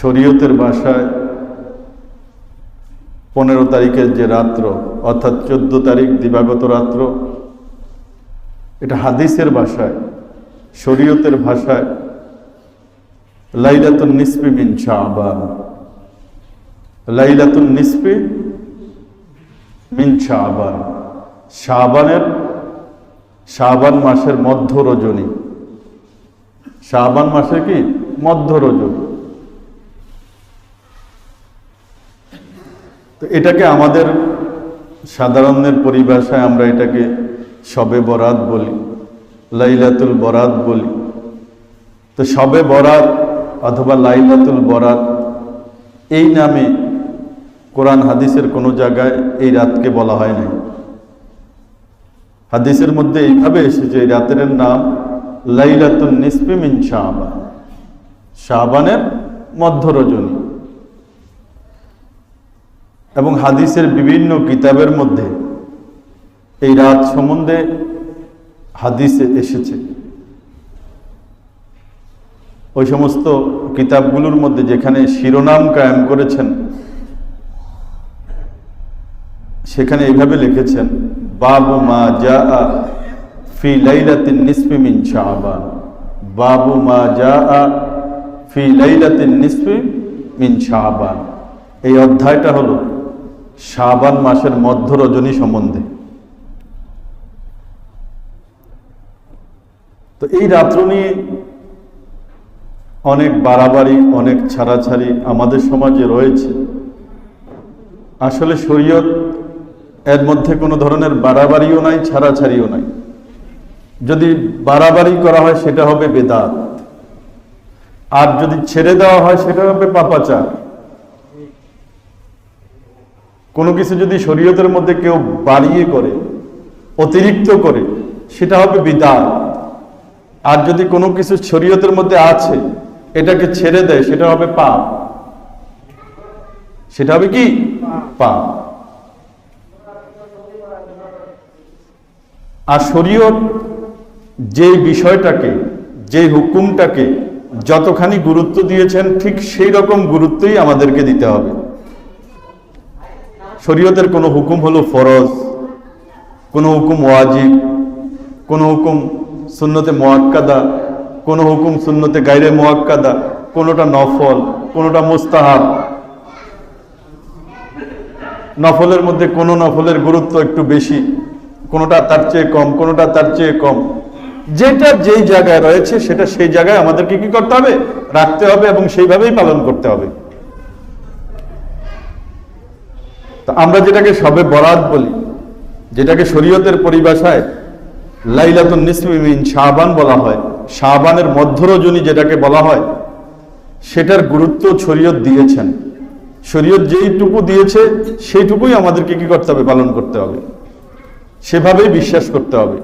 শরীয়তের ভাষায় পনেরো তারিখের যে রাত্র, অর্থাৎ চোদ্দ তারিখ দিবাগত রাত্র, এটা হাদিসের ভাষায়, শরীয়তের ভাষায়, লাইলাতুন নিসপি মিন শাহবান লাইলাতুন নিসপি মিন শাহবান শাহবানের শাহবান মাসের মধ্য রজনী শাহবান মাসে কি? মধ্য রজনী তো এটাকে আমাদের সাধারণের পরিভাষায় আমরা এটাকে সবে বরাত বলি, লাইলাতুল বরাত বলি। তো সবে বরাত অথবা লাইলাতুল বরাত এই নামে কোরআন হাদিসের কোনো জায়গায় এই রাতকে বলা হয় নাই। হাদিসের মধ্যে এইভাবে এসেছে, এই রাতের নাম লাইলাতুল নিসপি মিন শাহবান শাহবানের মধ্য রজনী এবং হাদিসের বিভিন্ন কিতাবের মধ্যে এই রাত সম্বন্ধে হাদিসে এসেছে। ওই সমস্ত কিতাবগুলোর মধ্যে যেখানে শিরোনাম কায়েম করেছেন, সেখানে এইভাবে লিখেছেন, বাবু মা যা ফি লাইলাতিন নিসফি মিন শাহবান বাবু মা যা ফি লাইলাতিন নিসফি মিন শাহবান এই অধ্যায়টা হলো শাবান মাসের মধ্য রজনী সম্বন্ধে। তো এই রাত্র নিয়ে অনেক বাড়াবাড়ি, অনেক ছাড়াছাড়ি আমাদের সমাজে রয়েছে। আসলে শরীয়ত এর মধ্যে কোনো ধরনের বাড়াবাড়িও নাই, ছাড়াছাড়িও নাই। যদি বাড়াবাড়ি করা হয়, সেটা হবে বেদাত। আর যদি ছেড়ে দেওয়া হয়, সেটা হবে পাপাচার। কোনো কিছু যদি শরীয়তের মধ্যে কেউ বাড়িয়ে করে, অতিরিক্ত করে, সেটা হবে বিদাত। আর যদি কোনো কিছু শরীয়তের মধ্যে আছে, এটাকে ছেড়ে দেয়, সেটা হবে পাপ। সেটা হবে কি? পাপ। আর শরীয়ত যে বিষয়টাকে যে হুকুমটাকে যতখানি গুরুত্ব দিয়েছেন, ঠিক সেই রকম গুরুত্বই আমাদেরকে দিতে হবে। শরীয়তের কোনো হুকুম হলো ফরজ, কোনো হুকুম ওয়াজিব, কোনো হুকুম সুন্নতে মোয়াক্কাদা কোনো হুকুম সুন্নতে গাইরে মোয়াক্কাদা কোনোটা নফল, কোনোটা মোস্তাহাব। নফলের মধ্যে কোনো নফলের গুরুত্ব একটু বেশি, কোনোটা তার চেয়ে কম, কোনোটা তার চেয়ে কম। যেটা যেই জায়গায় রয়েছে, সেটা সেই জায়গায় আমাদেরকে কি করতে হবে? রাখতে হবে এবং সেইভাবেই পালন করতে হবে। তো আমরা যেটাকে সবে বরাত বলি, যেটাকে শরীয়তের পরিভাষায় লাইলাতুন শাহবান বলা হয় শাহবানের মধ্যরজনী যেটাকে বলা হয়, সেটার গুরুত্ব শরীয়ত দিয়েছেন। শরীয়ত যেইটুকু দিয়েছে, সেইটুকুই আমাদেরকে কি করতে হবে? পালন করতে হবে। সেভাবেই বিশ্বাস করতে হবে।